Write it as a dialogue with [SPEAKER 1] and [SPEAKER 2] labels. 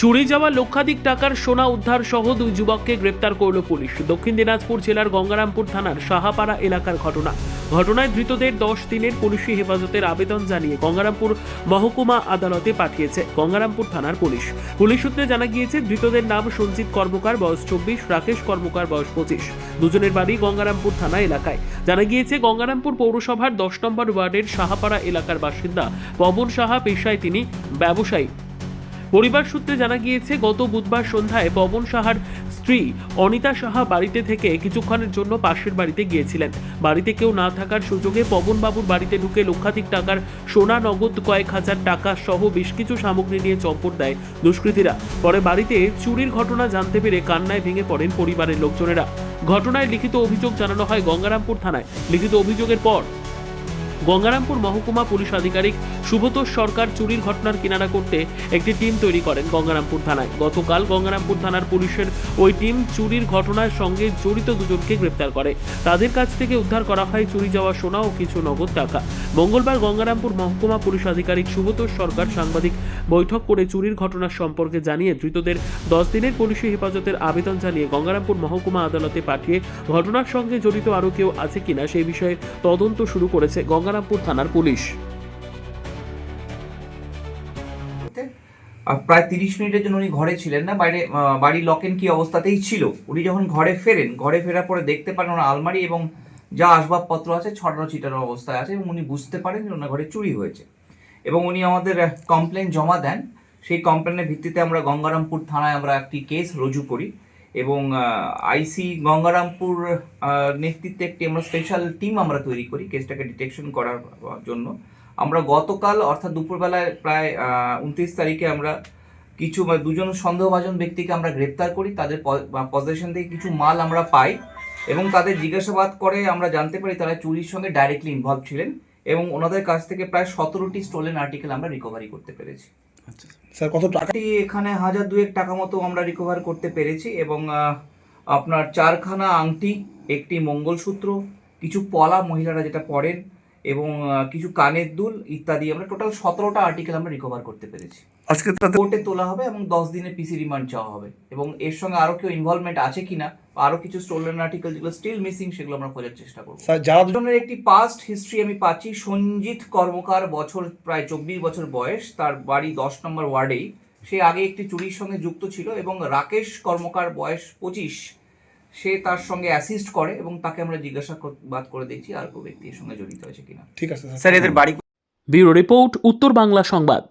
[SPEAKER 1] চুরি যাওয়া লক্ষাধিক টাকার সোনা উদ্ধার সহ দুই যুবককে গ্রেপ্তার করল পুলিশ। দক্ষিণ দিনাজপুর জেলার গঙ্গারামপুর থানার সাহাপাড়া এলাকার ঘটনা। ঘটনায় ধৃতদের দশ দিনের পুলিশি হেফাজতের আবেদন জানিয়ে গঙ্গারামপুর মহকুমা আদালতে পাঠিয়েছে গঙ্গারামপুর থানার পুলিশ। পুলিশ সূত্রে জানা গিয়েছে, ধৃতদের নাম সঞ্জিত কর্মকার, বয়স চব্বিশ, রাকেশ কর্মকার, বয়স পঁচিশ। দুজনের বাড়ি গঙ্গারামপুর থানা এলাকায়। জানা গিয়েছে, গঙ্গারামপুর পৌরসভার দশ নম্বর ওয়ার্ডের সাহাপাড়া এলাকার বাসিন্দা পবন সাহা, পেশায় তিনি ব্যবসায়ী। পরিবার সূত্রে জানা গিয়েছে, গত বুধবার সন্ধ্যায় পবন সাহার স্ত্রী অনিতা সাহা বাড়িতে থেকে কিছুক্ষণের জন্য পাশের বাড়িতে গিয়েছিলেন। বাড়িতে কেউ না থাকার সুযোগে পবন বাবুর বাড়িতে ঢুকে লক্ষাধিক টাকার সোনা নগদ কয়েক হাজার টাকা সহ বেশ কিছু সামগ্রী নিয়ে চম্পট দেয় দুষ্কৃতীরা। পরে বাড়িতে চুরির ঘটনা জানতে পেরে কান্নায় ভেঙে পড়েন পরিবারের লোকজনেরা। ঘটনায় লিখিত অভিযোগ জানানো হয় গঙ্গারামপুর থানায়। লিখিত অভিযোগের পর গঙ্গারামপুর মহকুমা পুলিশ আধিকারিক সুব্রত সরকার চুরির ঘটনার কিনারা করতে একটি টিম তৈরি করেন গঙ্গারামপুর থানায়। গতকাল গঙ্গারামপুর থানার পুলিশের ওই টিম চুরির ঘটনার সঙ্গে জড়িত দুজনকে গ্রেপ্তার করে। তাদের কাছ থেকে উদ্ধার করা হয় চুরি যাওয়া সোনা ও কিছু নগদ টাকা। মঙ্গলবার গঙ্গারামপুর মহকুমা পুলিশ আধিকারিক সুব্রত সরকার সাংবাদিক বৈঠক করে চুরির ঘটনার সম্পর্কে জানিয়ে ধৃতদের দশ দিনের পুলিশি হেফাজতের আবেদন জানিয়ে গঙ্গারামপুর মহকুমা আদালতে পাঠিয়ে ঘটনার সঙ্গে জড়িত আরও কেউ আছে কিনা সেই বিষয়ে তদন্ত শুরু করেছে গঙ্গারামপুর থানার পুলিশ।
[SPEAKER 2] প্রায় তিরিশ মিনিটের জন্য উনি ঘরে ছিলেন না, বাইরে বাড়ির লকেন কি অবস্থাতেই ছিল। উনি যখন ঘরে ফেরেন, ঘরে ফেরার পরে দেখতে পারেন ওনার আলমারি এবং যা আসবাবপত্র আছে, ছড়ানো ছিটানো অবস্থায় আছে এবং উনি বুঝতে পারেন যে ওনার ঘরে চুরি হয়েছে। এবং উনি আমাদের কমপ্লেন জমা দেন। সেই কমপ্লেনের ভিত্তিতে আমরা গঙ্গারামপুর থানায় আমরা একটি কেস রুজু করি। এবং আইসি গঙ্গারামপুর নেতৃত্বে একটি আমরা স্পেশাল টিম আমরা তৈরি করি কেসটাকে ডিটেকশন করার জন্য। আমরা গতকাল অর্থাৎ দুপুরবেলায় প্রায় উনত্রিশ তারিখে আমরা কিছু দুজন সন্দেহভাজন ব্যক্তিকে আমরা গ্রেপ্তার করি। তাদের পজিশন থেকে কিছু মাল আমরা পাই এবং তাদের জিজ্ঞাসাবাদ করে আমরা জানতে পারি তারা চুরির সঙ্গে ডাইরেক্টলি ইনভলভ ছিলেন এবং ওনাদের কাছ থেকে প্রায় সতেরোটি স্টোলেন আর্টিকেল আমরা রিকভারি করতে পেরেছি।
[SPEAKER 3] স্যার, কত টাকা?
[SPEAKER 2] এখানে হাজার দুয়েক টাকা মতো আমরা রিকভার করতে পেরেছি এবং আপনার চারখানা আংটি, একটি মঙ্গলসূত্র, কিছু পলা মহিলারা যেটা পরেন এবং কিছু কানের দুল ইত্যাদি আমরা টোটাল সতেরোটা আর্টিকেল আমরা রিকভার করতে পেরেছি।
[SPEAKER 3] আজকে
[SPEAKER 2] কোর্টে তোলা হবে এবং দশ দিনের পিসি রিমান্ড চাওয়া হবে। এবং এর সঙ্গে আরও কেউ ইনভলভমেন্ট আছে কিনা বা আরও কিছু স্টোলেন আর্টিকেল যেগুলো স্টিল মিসিং সেগুলো আমরা খোঁজার চেষ্টা করব।
[SPEAKER 3] যার
[SPEAKER 2] যারা একটি পাস্ট হিস্ট্রি আমি পাচ্ছি। সঞ্জিত কর্মকার বছর প্রায় চব্বিশ বছর বয়স তার বাড়ি দশ নম্বর ওয়ার্ডেই। সে আগে একটি চুরির সঙ্গে যুক্ত ছিল এবং রাকেশ কর্মকার বয়স পঁচিশ। সে তার সঙ্গে অ্যাসিস্ট করে এবং তাকে আমরা জিজ্ঞাসা বাদ করে দেখছি আর কেউ ব্যক্তি এর সঙ্গে জড়িত আছে কিনা।
[SPEAKER 3] ঠিক আছে
[SPEAKER 2] স্যার এদের বাড়ি
[SPEAKER 1] ব্যুরো রিপোর্ট উত্তর বাংলা সংবাদ।